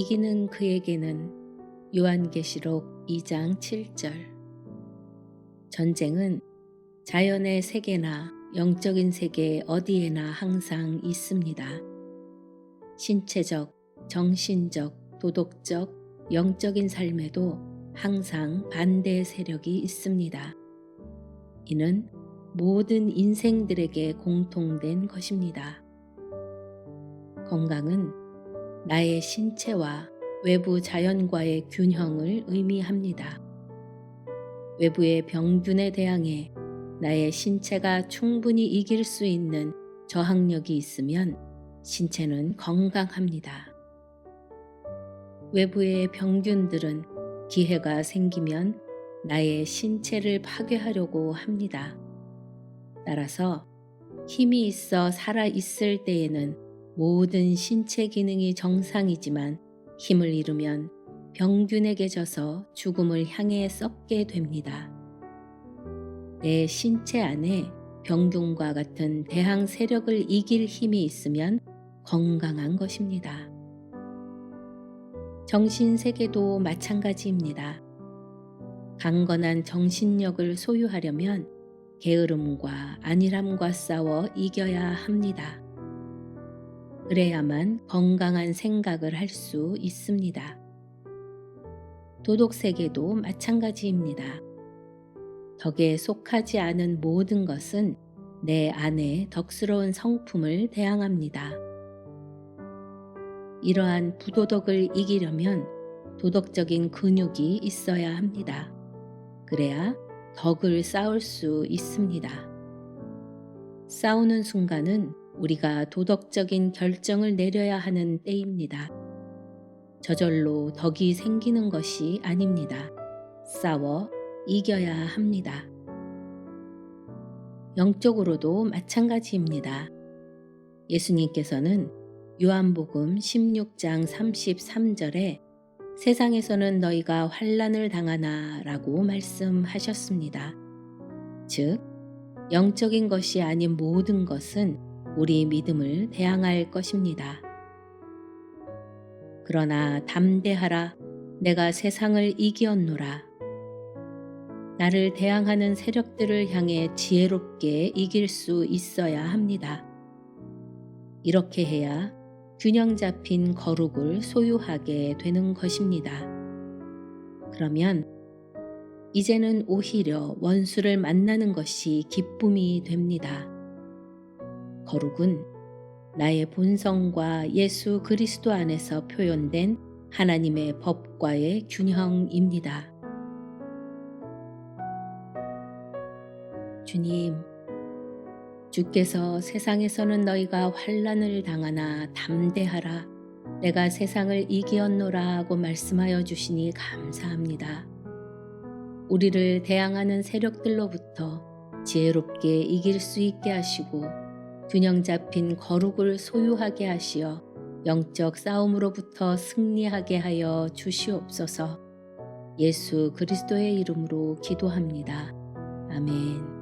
이기는 그에게는 요한계시록 2장 7절 전쟁은 자연의 세계나 영적인 세계 어디에나 항상 있습니다. 신체적, 정신적, 도덕적, 영적인 삶에도 항상 반대 세력이 있습니다. 이는 모든 인생들에게 공통된 것입니다. 건강은 나의 신체와 외부 자연과의 균형을 의미합니다. 외부의 병균에 대항해 나의 신체가 충분히 이길 수 있는 저항력이 있으면 신체는 건강합니다. 외부의 병균들은 기회가 생기면 나의 신체를 파괴하려고 합니다. 따라서 힘이 있어 살아 있을 때에는 모든 신체 기능이 정상이지만 힘을 잃으면 병균에게 져서 죽음을 향해 썩게 됩니다. 내 신체 안에 병균과 같은 대항 세력을 이길 힘이 있으면 건강한 것입니다. 정신 세계도 마찬가지입니다. 강건한 정신력을 소유하려면 게으름과 안일함과 싸워 이겨야 합니다. 그래야만 건강한 생각을 할 수 있습니다. 도덕 세계도 마찬가지입니다. 덕에 속하지 않은 모든 것은 내 안에 덕스러운 성품을 대항합니다. 이러한 부도덕을 이기려면 도덕적인 근육이 있어야 합니다. 그래야 덕을 쌓을 수 있습니다. 싸우는 순간은 우리가 도덕적인 결정을 내려야 하는 때입니다. 저절로 덕이 생기는 것이 아닙니다. 싸워 이겨야 합니다. 영적으로도 마찬가지입니다. 예수님께서는 요한복음 16장 33절에 세상에서는 너희가 환란을 당하나 라고 말씀하셨습니다. 즉, 영적인 것이 아닌 모든 것은 우리 믿음을 대항할 것입니다. 그러나 담대하라 내가 세상을 이기었노라. 나를 대항하는 세력들을 향해 지혜롭게 이길 수 있어야 합니다. 이렇게 해야 균형 잡힌 거룩을 소유하게 되는 것입니다. 그러면 이제는 오히려 원수를 만나는 것이 기쁨이 됩니다. 거룩은 나의 본성과 예수 그리스도 안에서 표현된 하나님의 법과의 균형입니다. 주님, 주께서 세상에서는 너희가 환란을 당하나 담대하라. 내가 세상을 이기었노라 하고 말씀하여 주시니 감사합니다. 우리를 대항하는 세력들로부터 지혜롭게 이길 수 있게 하시고 균형 잡힌 거룩을 소유하게 하시어 영적 싸움으로부터 승리하게 하여 주시옵소서 예수 그리스도의 이름으로 기도합니다. 아멘.